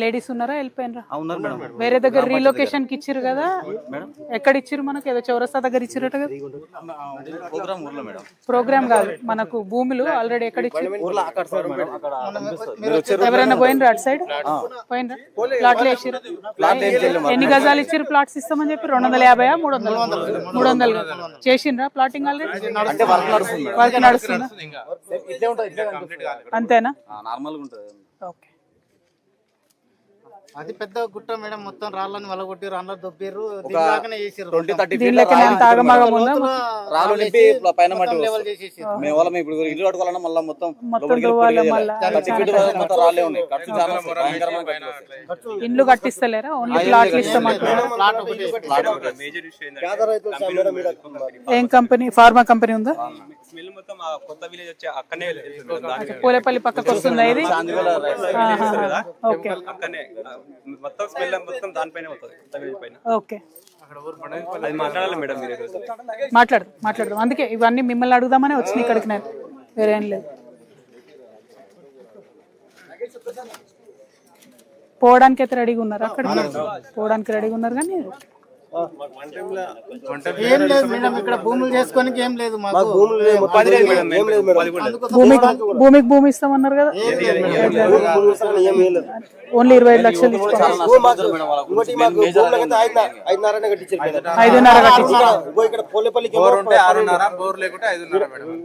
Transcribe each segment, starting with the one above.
Ladies ఉన్నారా? వెళ్ళిపోయినరా? ఉన్నారు madam. వేరే దగ్గర రీలొకేషన్కి ఇచ్చిర్రు కదా? ఎక్కడ ఇచ్చిర్రు మనకు? ఏదో చౌరస్తా దగ్గర ఇచ్చిరట కదా? ప్రోగ్రామ్ ఊర్లో మేడం. ప్రోగ్రామ్ కాదు మనకు భూములు ఆల్రెడీ ఎక్కడ కనిపిస్తుంది. ఎవరైనా పోయినరా అటు సైడ్ పోయినరా? ప్లాట్లు వేసిర్రు? ప్లాట్ ఏం చేయలేము ఎన్ని గజాలు ఇచ్చిర్రు ప్లాట్స్ ఇస్తామని చెప్పి? రెండు వందల యాభై మూడు వందలు? మూడు వందలు. చేసిండ్రా ప్లాటింగ్ ఆల్రెడీ అంటే వర్క్ నడుస్తుంది. అంతేనా? నార్మల్గా ఉంటుంది. ఓకే. అది పెద్ద గుట్ట మేడం మొత్తం రాళ్ళని వలగొట్టి రాళ్ళ దొబ్బిర్రు. ట్వంటీ థర్టీ రాళ్ళు నింపి పైన మేము వాళ్ళం ఇప్పుడు ఇల్లు కట్టుకోవాలన్నా మళ్ళీ మొత్తం. థర్టీ ఫీట్ రాళ్ళే ఉన్నాయి. ఖర్చు చాలా. ఇండ్లు కట్టిస్తలేరా? ఓన్లీ ప్లాట్లు ఇస్తామంటారా ప్లాట్ ఒకటి ప్లాట్ ఒకటి. ఏం కంపెనీ? ఫార్మా కంపెనీ ఉందా? స్మెల్ మొత్తం ఆ కొత్త విలేజ్ వచ్చే అక్కనే పూలేపల్లి పక్కకు వస్తుందా ఇది. ఓకే. అక్కనే మొత్తం స్మెల్ మొత్తం దానిపైన అవుతుంది కొత్త విలేజ్ పైన. ఓకే. అది మాట్లాడాలి మేడం మీరు ఈరోజు. మాట్లాడు మాట్లాడదాం అందుకే ఇవన్నీ మిమ్మల్ని అడుగుదామని వచ్చినాయి ఇక్కడికి నేను. వేరేం లేదు. పోవడానికి అయితే రెడీగా ఉన్నారు అక్కడికి పోవడానికి రెడీగా ఉన్నారు కానీ ఏం లేదు మేడం ఇక్కడ భూములు చేసుకోనికి ఏం లేదు మాకు. భూమికి భూమికి భూమి ఇస్తామన్నారు కదా? ఓన్లీ ఇరవై ఐదు లక్షలు ఐదున్నర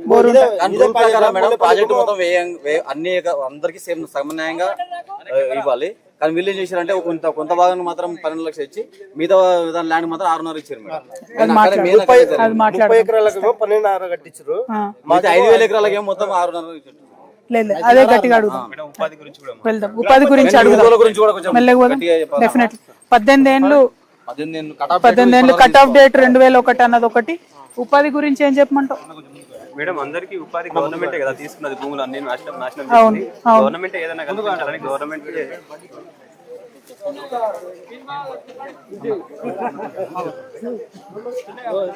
బోర్ అన్ని అందరికి సేమ్ సమన్యాయంగా ఇవ్వాలి. కానీ వీళ్ళు ఏం చేశారంటే కొంత కొంత భాగాన్ని మాత్రం పన్నెండు లక్షలు ఇచ్చి మిగతా దాని ల్యాండ్ మాత్రం ఆరున్నర ఇచ్చారు మేడం. మాట్లాడదాం ఆ, మిగతా ఐదు వేల ఎకరాలకి ఏమో మొత్తం ఆరున్నర ఇచ్చారు. లేదు. అదే గట్టిగా అడుగుదాం మేడం ఉపాధి గురించి వెళ్దాం. ఉపాధి అడుగుదాం. డెఫినెట్లీ పద్దెనిమిది ఏండ్లు పద్దెనిమిది ఏళ్ళు పద్దెనిమిది ఏళ్ళు కట్ ఆఫ్ డేట్ రెండు వేల ఒకటి అన్నది ఒకటి. ఉపాధి గురించి ఏం చెప్పమంటావు? మేడం అందరికి ఉపాధి గవర్నమెంటే కదా తీసుకున్నది భూములు అన్ని నాశనం నాశనం అవును, చేసింది. అవును. గవర్నమెంట్ ఏదైనా కల్పించాలని గవర్నమెంట్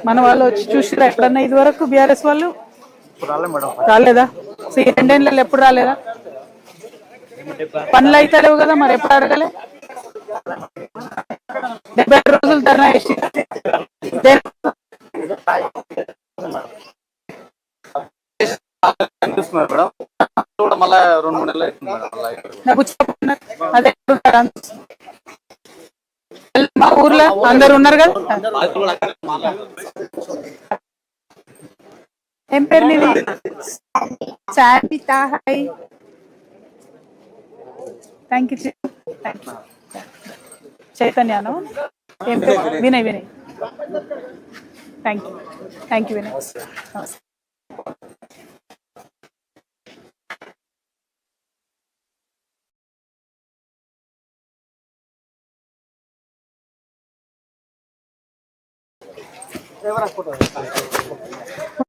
మన వాళ్ళు వచ్చి చూసిరా ఎప్పుడన్నా ఇది వరకు బీఆర్ఎస్ వాళ్ళు? రాలేదా? సో ఈ రెండేళ్ళలో ఎప్పుడు రాలేదా? పనులు అయితే లేవు కదా మరి ఎప్పుడు అడగలే? డెబ్బై ఐదు రోజులు ధర్నా చేసి కనిపిస్తున్నారు మేడం. కూడా మళ్ళీ రెండు మూడు నెలలు అవుతుంది మేడం. అదే? మా ఊర్లో అందరు ఉన్నారు కదా? అది కూడా మళ్ళా ఏం పేరు నీది శాంతిత hi. Thank you thank you చైతన్యాను? ఏం పేరు? Vinay Vinay. Thank you thank you Vinay. నమస్తే. Te abrazo por la